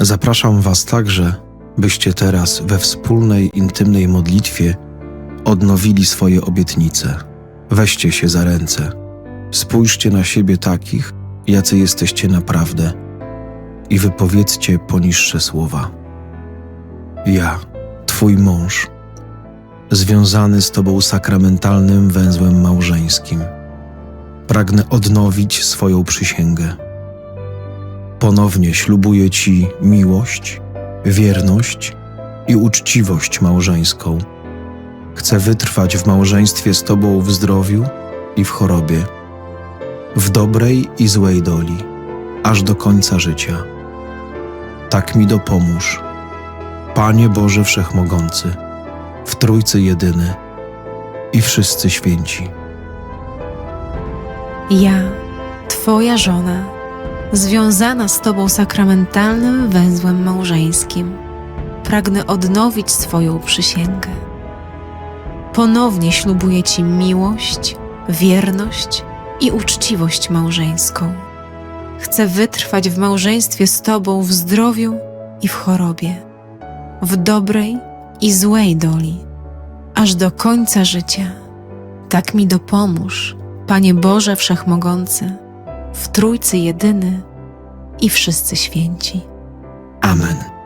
Zapraszam Was także, byście teraz we wspólnej, intymnej modlitwie odnowili swoje obietnice. Weźcie się za ręce, spójrzcie na siebie takich, jacy jesteście naprawdę i wypowiedzcie poniższe słowa. Ja, Twój mąż, związany z Tobą sakramentalnym węzłem małżeńskim, pragnę odnowić swoją przysięgę. Ponownie ślubuję Ci miłość, wierność i uczciwość małżeńską. Chcę wytrwać w małżeństwie z Tobą w zdrowiu i w chorobie, w dobrej i złej doli, aż do końca życia. Tak mi dopomóż, Panie Boże Wszechmogący, w Trójcy Jedyny i wszyscy święci. Ja, Twoja żona, związana z Tobą sakramentalnym węzłem małżeńskim, pragnę odnowić swoją przysięgę. Ponownie ślubuję Ci miłość, wierność i uczciwość małżeńską. Chcę wytrwać w małżeństwie z Tobą w zdrowiu i w chorobie, w dobrej i złej doli, aż do końca życia. Tak mi dopomóż, Panie Boże Wszechmogący, w Trójcy Jedyny i wszyscy święci. Amen.